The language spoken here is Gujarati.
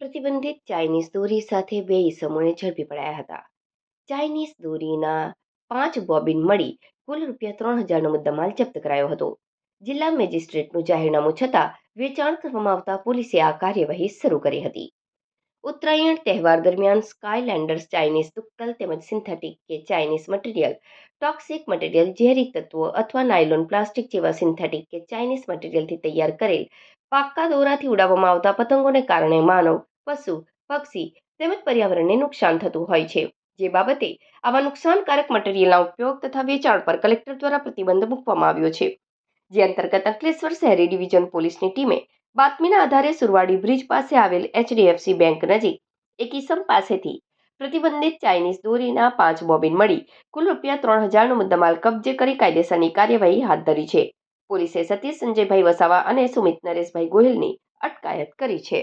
પ્રતિબંધિત ચાઇનીઝ દોરી સાથે બે ઈસમોને ઝડપી પડાયા હતા. ચાઇનીઝ દોરીના પાંચ બોબીન મળી કુલ રૂપિયા ત્રણ હજારનો મુદ્દામાલ જપ્ત કરાયો હતો. જિલ્લા મેજિસ્ટ્રેટનું જાહેરનામું છતાં વેચાણ કરવામાં આવતા પોલીસે આ કાર્યવાહી શરૂ કરી હતી. ઉત્તરાયણ તહેવાર દરમિયાન સ્કાયલેન્ડર્સ ચાઇનીઝ તુક્કલ તેમજ સિન્થેટિક કે ચાઇનીઝ મટીરિયલ, ટોક્સિક મટીરિયલ, ઝેરી તત્વો અથવા નાયલોન પ્લાસ્ટિક જેવા સિન્થેટિક કે ચાઇનીઝ મટીરિયલથી તૈયાર કરેલ પાક્કા દોરાથી ઉડાવવામાં આવતા પતંગોને કારણે માનવ પશુ, પક્ષી તેમજ પર્યાવરણને નુકસાન થતું હોય છે. જે બાબતે આવા નુકસાનકારક મટીરિયલના ઉપયોગ તથા વેચાણ પર કલેક્ટર દ્વારા પ્રતિબંધ મૂકવામાં આવ્યો છે. જે અંતર્ગત અંકલેશ્વર શહેરી ડિવિઝન પોલીસની ટીમે બાતમીના આધારે સુરવાડી બ્રિજ પાસે આવેલ એચડીએફસી બેંક નજીક એક ઇસમ પાસેથી પ્રતિબંધિત ચાઇનીઝ દોરીના પાંચ બોબિન મળી કુલ રૂપિયા ત્રણ હજારનો મુદ્દામાલ કબજે કરી કાયદેસરની કાર્યવાહી હાથ ધરી છે. પોલીસે સતીશ સંજયભાઈ વસાવા અને સુમિત નરેશભાઈ ગોહિલની અટકાયત કરી છે.